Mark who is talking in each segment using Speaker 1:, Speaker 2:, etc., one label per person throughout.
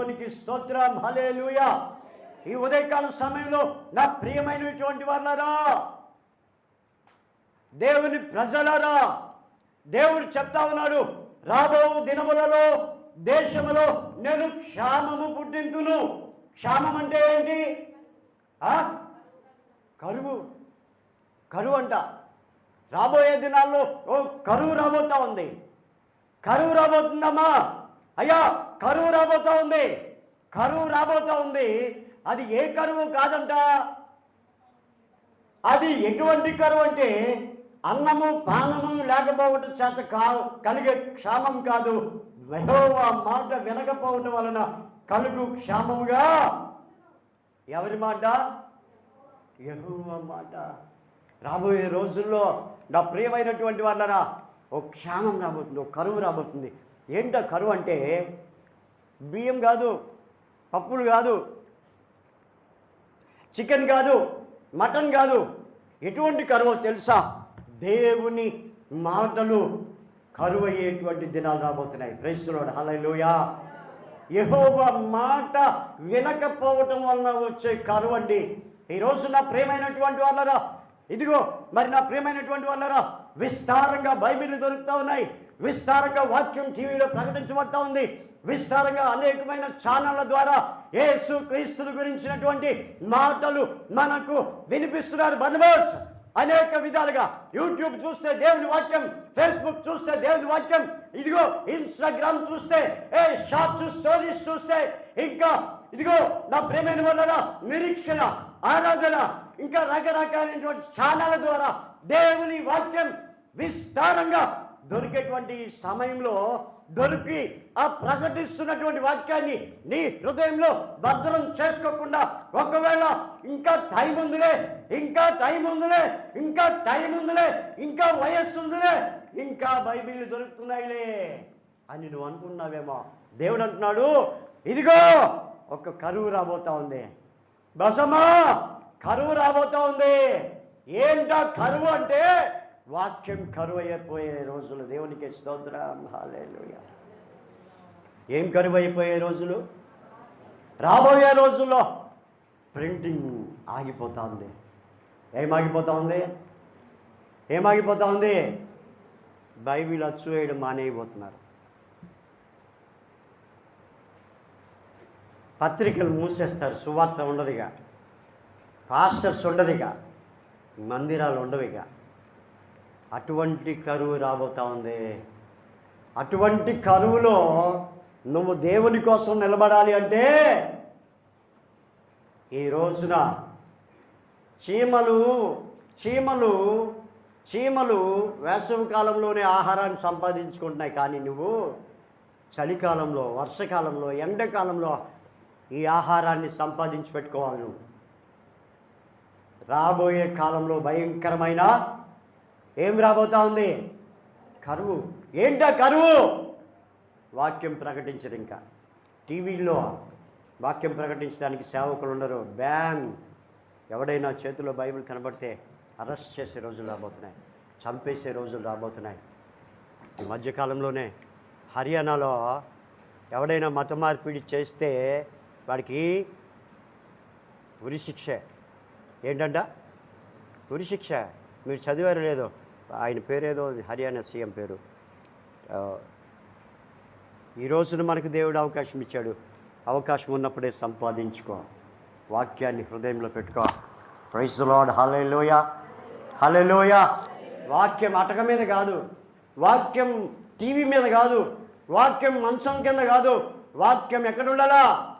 Speaker 1: దేవునికి స్తోత్రం. హల్లెలూయా. ఈ ఉదయకాల సమయంలో నా ప్రియమైనటువంటి వాళ్ళరా దేవుని ప్రజలరా దేవుడు చెప్తా ఉన్నాడు రాబో దినములలో దేశములో నేను క్షామము పుట్టింతును. క్షామం అంటే ఏంటి? ఆ? కరువు. కరువు అంట. రాబోయే దినాల్లో ఓ కరువు రాబోతా ఉంది. కరువు రాబోతుందమ్మా. అయ్యా కరువు రాబోతా ఉంది. కరువు రాబోతా ఉంది. అది ఏ కరువు కాదంట. అది ఎటువంటి కరువు అంటే అన్నము పానము లేకపోవటం చేత కా కలిగే క్షామం కాదు. యెహోవా మాట వినకపోవటం వలన కలుగు క్షామముగా. ఎవరి మాట? యెహోవా మాట. రాబోయే రోజుల్లో నా ప్రియమైనటువంటి వాళ్ళరా ఓ క్షామం రాబోతుంది ఓ కరువు రాబోతుంది. ఏంటో కరువు అంటే బియ్యం కాదు పప్పులు కాదు చికెన్ కాదు మటన్ కాదు. ఎటువంటి కరువు తెలుసా? దేవుని మాటలు కరువు అయ్యేటువంటి దినాలు రాబోతున్నాయి. ప్రైస్తులోడు హలలోయా యహోవ మాట వినకపోవటం వలన వచ్చే కరువు అండి. ఈరోజు నా ప్రేమైనటువంటి వాళ్ళరా ఇదిగో మరి నా ప్రేమైనటువంటి వాళ్ళరా విస్తారంగా బైబిల్ దొరుకుతూ ఉన్నాయి. విస్తారంగా వాక్యం టీవీలో ప్రకటించబడతా ఉంది. విస్తారంగా అనేకమైన ఛానళ్ళ ద్వారా యేసు క్రీస్తుని గురించినటువంటి మాటలు మనకు వినిపిస్తున్నారు. బనవాస్ అనేక విధాలుగా యూట్యూబ్ చూస్తే దేవుని వాక్యం ఫేస్బుక్ చూస్తే దేవుని వాక్యం ఇదిగో ఇన్స్టాగ్రామ్ చూస్తే ఏ షార్ట్స్ స్టోరీస్ చూస్తే ఇంకా ఇదిగో నా ప్రేమైన వలన నిరీక్షణ ఆరాధన ఇంకా రకరకాలైనటువంటి ఛానళ్ళ ద్వారా దేవుని వాక్యం విస్తారంగా దొరికేటువంటి ఈ సమయంలో దొరికి ఆ ప్రకటిస్తున్నటువంటి వాక్యాన్ని నీ హృదయంలో భద్రం చేసుకోకుండా ఒకవేళ ఇంకా టైం ఉందిలే ఇంకా టైం ఉందిలే ఇంకా టైం ఉందిలే ఇంకా వయస్సు ఉందిలే ఇంకా బైబిల్ దొరుకుతున్నాయిలే అని నువ్వు అనుకున్నావేమో దేవుడు అంటున్నాడు ఇదిగో ఒక కరువు రాబోతా ఉంది. బసమా కరువు రాబోతా ఉంది. ఏంటా కరువు అంటే వాక్యం కరువు అయిపోయే రోజులు. దేవునికి స్తోత్రం. హాలేలుయ ఏం కరువు అయిపోయే రోజులు? రాబోయే రోజుల్లో ప్రింటింగ్ ఆగిపోతా ఉంది ఏం ఆగిపోతా ఉంది ఏం ఆగిపోతా ఉంది బైబిల్ అచ్చు వేయడం మానేయబోతున్నారు. పత్రికలు మూసేస్తారు. సువార్త ఉండదుగా. పాస్టర్స్ ఉండదుగా. మందిరాలు ఉండవిగా. అటువంటి కరువు రాబోతా ఉంది అటువంటి కరువులో నువ్వు దేవుని కోసం నిలబడాలి అంటే ఈ రోజున చీమలు చీమలు చీమలు వేసవి కాలంలోనే ఆహారాన్ని సంపాదించుకుంటున్నాయి. కానీ నువ్వు చలికాలంలో వర్షకాలంలో ఎండాకాలంలో ఈ ఆహారాన్ని సంపాదించి పెట్టుకోవాలి నువ్వు. రాబోయే కాలంలో భయంకరమైన ఏం రాబోతా ఉంది? కరువు. ఏంటా కరువు? వాక్యం ప్రకటించరు ఇంకా. టీవీలో వాక్యం ప్రకటించడానికి సేవకులు ఉండరు. బ్యాన్. ఎవడైనా చేతిలో బైబిల్ కనబడితే అరెస్ట్ చేసే రోజులు రాబోతున్నాయి. చంపేసే రోజులు రాబోతున్నాయి. ఈ మధ్యకాలంలోనే హర్యానాలో ఎవడైనా మత మార్పిడి చేస్తే వాడికి ఉరిశిక్ష. ఏంటంట? ఉరిశిక్ష. మీరు చదివారు లేదో? ఆయన పేరేదో హర్యానా సీఎం పేరు. ఈ రోజున మనకు దేవుడు అవకాశం ఇచ్చాడు. అవకాశం ఉన్నప్పుడే సంపాదించుకో. వాక్యాన్ని హృదయంలో పెట్టుకో. ప్రైజ్ లాడ్ హలెలోయ హలెలోయ వాక్యం అటక మీద కాదు. వాక్యం టీవీ మీద కాదు. వాక్యం మంచం కింద కాదు. వాక్యం ఎక్కడ ఉండాలా?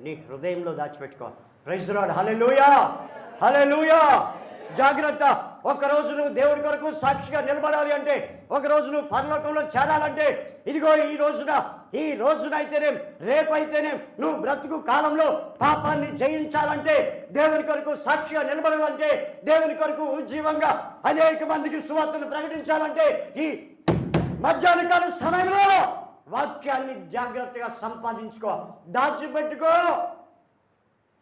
Speaker 1: నీ హృదయంలో దాచిపెట్టుకో. ప్రైజ్ లాడ్ హలెలోయ హలెలోయ జాగ్రత్త. ఒకరోజు నువ్వు దేవుడి కొరకు సాక్షిగా నిలబడాలి అంటే ఒకరోజు నువ్వు పరలోకంలో చేరాలంటే ఇదిగో ఈ రోజున ఈ రోజునైతేనే రేపైతేనే నువ్వు బ్రతుకు కాలంలో పాపాన్ని జయించాలంటే దేవుని కొరకు సాక్షిగా నిలబడాలంటే దేవుని కొరకు ఉజ్జీవంగా అనేక మందికి సువార్తను ప్రకటించాలంటే ఈ మధ్యాహ్న కాల సమయంలో వాక్యాన్ని జాగ్రత్తగా సంపాదించుకో దాచిపెట్టుకో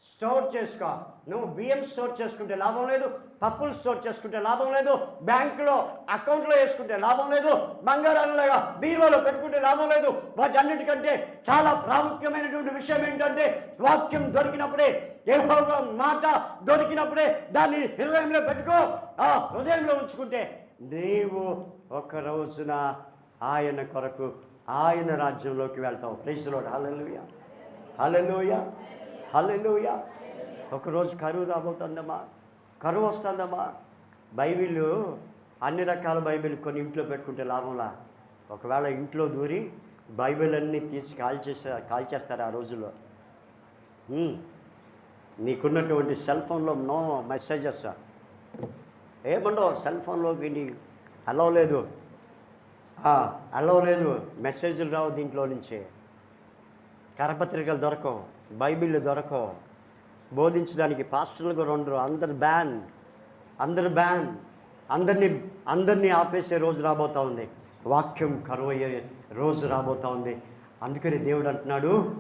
Speaker 1: స్టోర్ చేసుకో. నువ్వు బియ్యం స్టోర్ చేసుకుంటే లాభం లేదు పప్పులు స్టోర్ చేసుకుంటే లాభం లేదు. బ్యాంకులో అకౌంట్లో వేసుకుంటే లాభం లేదు. బంగారాలుగా బీరోలో పెట్టుకుంటే లాభం లేదు. వాటన్నిటికంటే చాలా ప్రాముఖ్యమైనటువంటి విషయం ఏంటంటే వాక్యం దొరికినప్పుడే యెహోవా మాట దొరికినప్పుడే దాన్ని హృదయంలో పెట్టుకో. ఆ హృదయంలో ఉంచుకుంటే నీవు ఒక రోజున ఆయన కొరకు ఆయన రాజ్యంలోకి వెళ్తావు. ప్రైజ్లో హల్లెలూయా హల్లెలూయా హల్లెలూయా ఒకరోజు కరువు రాబోతుందమ్మా. కరువు వస్తుందమ్మా. బైబిల్ అన్ని రకాల బైబిల్ కొన్ని ఇంట్లో పెట్టుకుంటే లాభంలా? ఒకవేళ ఇంట్లో దూరి బైబిల్ అన్నీ తీసి కాల్చేసే కాల్చేస్తారు ఆ రోజుల్లో. నీకున్నటువంటి సెల్ ఫోన్లో నో మెసేజెస్. ఏముండవు సెల్ ఫోన్లోకి నీ అలౌ లేదు. అలో లేదు. మెసేజ్లు రావు దీంట్లో నుంచి. కరపత్రికలు దొరకవు. బైబిల్ దొరకవు. బోధించడానికి పాస్టర్లుగా రెండు అందరు బ్యాన్ అందరు బ్యాన్ అందరినీ అందరినీ ఆపేసే రోజు రాబోతూ ఉంది. వాక్యం కరువు అయ్యే రోజు రాబోతూ ఉంది. అందుకని దేవుడు అంటున్నాడు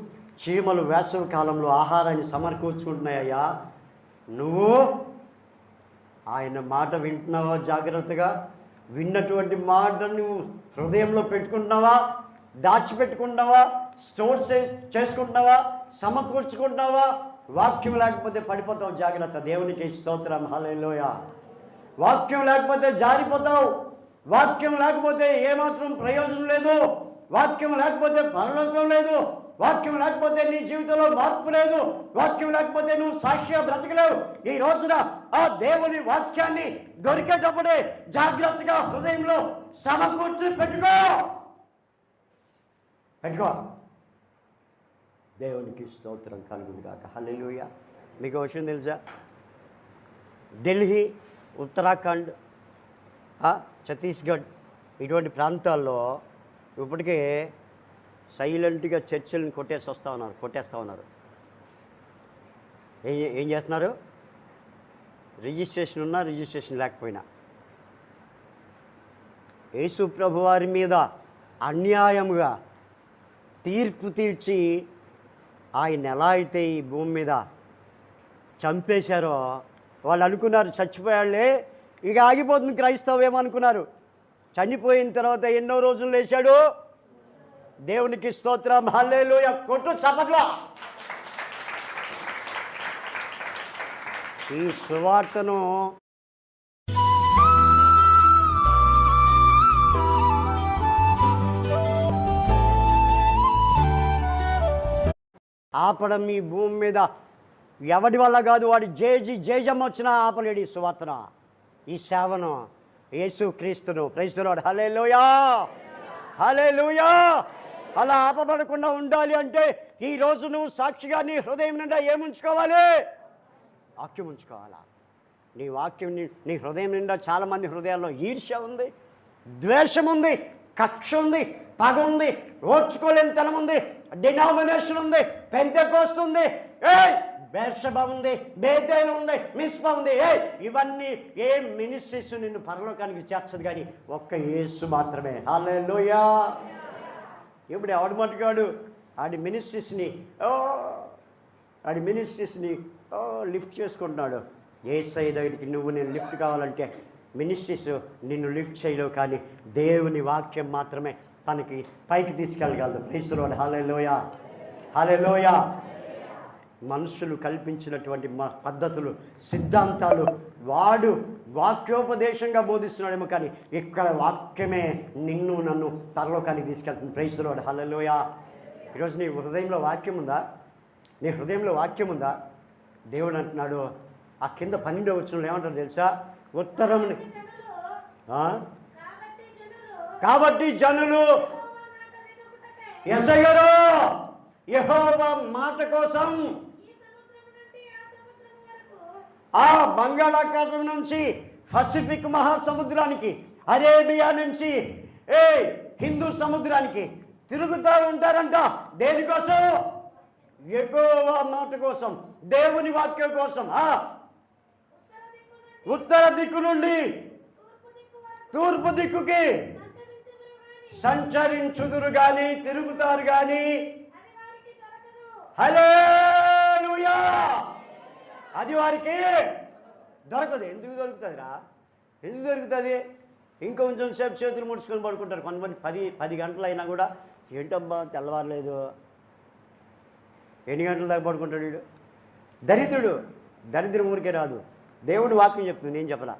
Speaker 1: చీమలు వేసవి కాలంలో ఆహారాన్ని సమర్కూర్చుకుంటున్నాయ్యా నువ్వు ఆయన మాట వింటున్నావా జాగ్రత్తగా? విన్నటువంటి మాట నువ్వు హృదయంలో పెట్టుకుంటున్నావా? దాచిపెట్టుకుంటున్నావా? స్టోర్ చేసుకుంటున్నావా? సమకూర్చుకుంటున్నావా? వాక్యం లేకపోతే పడిపోతావు. జాగ్రత్త. దేవునికి స్తోత్రం. హల్లెలూయ. వాక్యం లేకపోతే జారిపోతావు. వాక్యం లేకపోతే ఏమాత్రం ప్రయోజనం లేదు. వాక్యం లేకపోతే పరలోకం లేదు. వాక్యం లేకపోతే నీ జీవితంలో మార్పు లేదు. వాక్యం లేకపోతే నువ్వు సాక్షిగా బ్రతకలేవు. ఈ రోజున ఆ దేవుని వాక్యాన్ని దొరికేటప్పుడే జాగ్రత్తగా హృదయంలో సమకూర్చి పెట్టుకో. పెట్టుకో. దేవునికి స్తోత్రం కలుగుగాక కాక మీకు విషయం తెలుసా? ఢిల్లీ ఉత్తరాఖండ్ ఛత్తీస్గఢ్ ఇటువంటి ప్రాంతాల్లో ఇప్పటికే సైలెంట్గా చర్చిలను కొట్టేసి వస్తూ ఉన్నారు కొట్టేస్తూ ఉన్నారు. ఏం ఏం చేస్తున్నారు? రిజిస్ట్రేషన్ ఉన్నా రిజిస్ట్రేషన్ లేకపోయినా. యేసు ప్రభు వారి మీద అన్యాయముగా తీర్పు తీర్చి ఆయన ఎలా అయితే ఈ భూమి మీద చంపేశారో వాళ్ళు అనుకున్నారు చచ్చిపోయాళ్ళే ఇక ఆగిపోతుంది క్రైస్తవం అనుకున్నారు చనిపోయిన తర్వాత ఎన్నో రోజులు లేచాడు. దేవునికి స్తోత్రం. హల్లెలూయా. కొట్టు చప్పట్లా. ఈ సువార్తను ఆపడం ఈ భూమి మీద ఎవడి వల్ల కాదు వాడి జేజి జేజమ్మ వచ్చినా ఆపలేడు ఈ సువార్తన ఈ సేవను యేసు క్రీస్తును. క్రైస్తునాడు హలే లోయా హలే అలా ఆపబడకుండా ఉండాలి అంటే ఈ రోజు నువ్వు సాక్షిగా నీ హృదయం నిండా ఏముంచుకోవాలి? వాక్యం ఉంచుకోవాలా? నీ వాక్యం నీ నీ హృదయం నిండా చాలామంది హృదయాల్లో ఈర్ష్య ఉంది ద్వేషం ఉంది కక్ష ఉంది పగ ఉంది ఓర్చుకోలేని తనం ఉంది డినామినేషన్ ఉంది పెంతెకోస్తు ఉంది ఏ బేర్షభ ఉంది బేదైన ఉంది మిస్ప ఉంది ఏ ఇవన్నీ ఏ మినిస్ట్రీస్ నిన్ను పరలోకానికి చేర్చదు కానీ ఒక్క యేసు మాత్రమే. హల్లెలూయా. ఇప్పుడు ఎవడు మట్టుకాడు ఆడి మినిస్ట్రీస్ని ఓ ఆడి మినిస్ట్రీస్ని ఓ లిఫ్ట్ చేసుకుంటున్నాడు. ఏ సై దగ్గరికి నువ్వు నేను లిఫ్ట్ కావాలంటే మినిస్ట్రీస్ నిన్ను లిఫ్ట్ చేయలేవు కానీ దేవుని వాక్యం మాత్రమే తనకి పైకి తీసుకెళ్ళగలదు. ప్రీస్తులోని హాలేలోయ హాలేలోయ మనుషులు కల్పించినటువంటి మా పద్ధతులు సిద్ధాంతాలు వాడు వాక్యోపదేశంగా బోధిస్తున్నాడేమో కానీ ఇక్కడ వాక్యమే నిన్ను నన్ను తరలోకానికి తీసుకెళ్తుంది. ప్రైసులోడు హల్లెలూయా ఈరోజు నీ హృదయంలో వాక్యం ఉందా? నీ హృదయంలో వాక్యం ఉందా? దేవుడు అంటున్నాడు ఆ కింద పన్నెండో వచ్చిన ఏమంటారు తెలుసా? ఉత్తరం? కాబట్టి జనులు ఎసగరు యెహోవా మాట కోసం ఆ బంగాళాఖాతం నుంచి పసిఫిక్ మహాసముద్రానికి అరేబియా నుంచి ఏ హిందూ సముద్రానికి తిరుగుతూ ఉంటారంట. దేనికోసం? ఎక్కువ మాట కోసం దేవుని వాక్యం కోసం. ఆ? ఉత్తర దిక్కు నుండి తూర్పు దిక్కుకి సంచరించుదురు గాని తిరుగుతారు గాని. హలో అది వారికి దొరకదు. ఎందుకు దొరుకుతుందిరా? ఎందుకు దొరుకుతుంది? ఇంకొంచెం సేపు చేతులు ముడుచుకొని పడుకుంటారు. కొంతమంది పది పది గంటలు అయినా కూడా ఏంటమ్మా తెల్లవారలేదు. ఎన్ని గంటల దాకా పడుకుంటాడు వీడు? దరిద్రుడు. దరిద్రం ఊరికే రాదు. దేవుడు వాక్యం చెప్తుంది నేను చెప్పలా.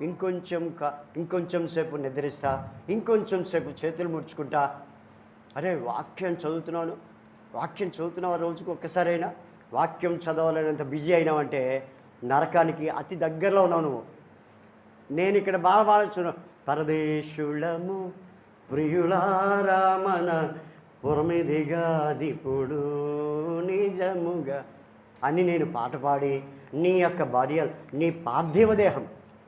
Speaker 1: ఇంకొంచెం క- ఇంకొంచెం సేపు నిద్రిస్తా ఇంకొంచెం సేపు చేతులు ముడుచుకుంటా. అరే వాక్యం చదువుతున్నాను వాక్యం చదువుతున్నావు రోజుకు ఒక్కసారైనా వాక్యం చదవాలనేంత బిజీ అయినావంటే నరకానికి అతి దగ్గరలో ఉన్నావు నువ్వు. నేను ఇక్కడ బాగా బాగా పరదేశులము ప్రియులారామన పురమిదిగా దిపుడు నిజముగా అని నేను పాట పాడి నీ యొక్క భార్య నీ పార్థివ దేహం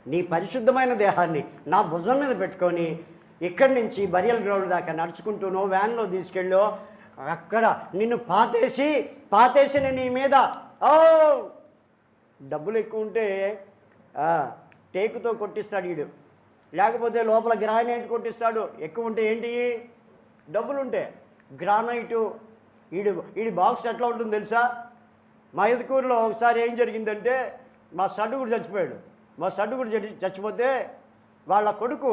Speaker 1: నీ పరిశుద్ధమైన దేహాన్ని నా భుజం మీద పెట్టుకొని ఇక్కడి నుంచి బరియల్ గ్రౌండ్ దాకా నడుచుకుంటూనో వ్యాన్లో తీసుకెళ్ళో అక్కడ నిన్ను పాతేసి పాతేసిన నీ మీద ఓ! డబ్బులు ఎక్కువ ఉంటే టేకుతో కొట్టిస్తాడు వీడు లేకపోతే లోపల గ్రానైట్ కొట్టిస్తాడు. ఎక్కువ ఉంటే ఏంటి? డబ్బులుంటే. గ్రానైటు. వీడు వీడి బాక్స్ ఎట్లా ఉంటుందో తెలుసా? మా ఎదుకూరులో ఒకసారి ఏం జరిగిందంటే మా సడ్డుగుడు చచ్చిపోయాడు. మా సడ్డుగుడు చచ్చిపోతే వాళ్ళ కొడుకు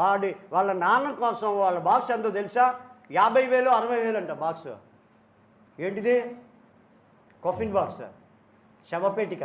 Speaker 1: వాడి వాళ్ళ నాన్న కోసం వాళ్ళ బాక్స్ ఎంతో తెలుసా? యాభై వేలు అరవై వేలు అంట బాక్స్. ఏంటిది? Coffin box శవపేటిక.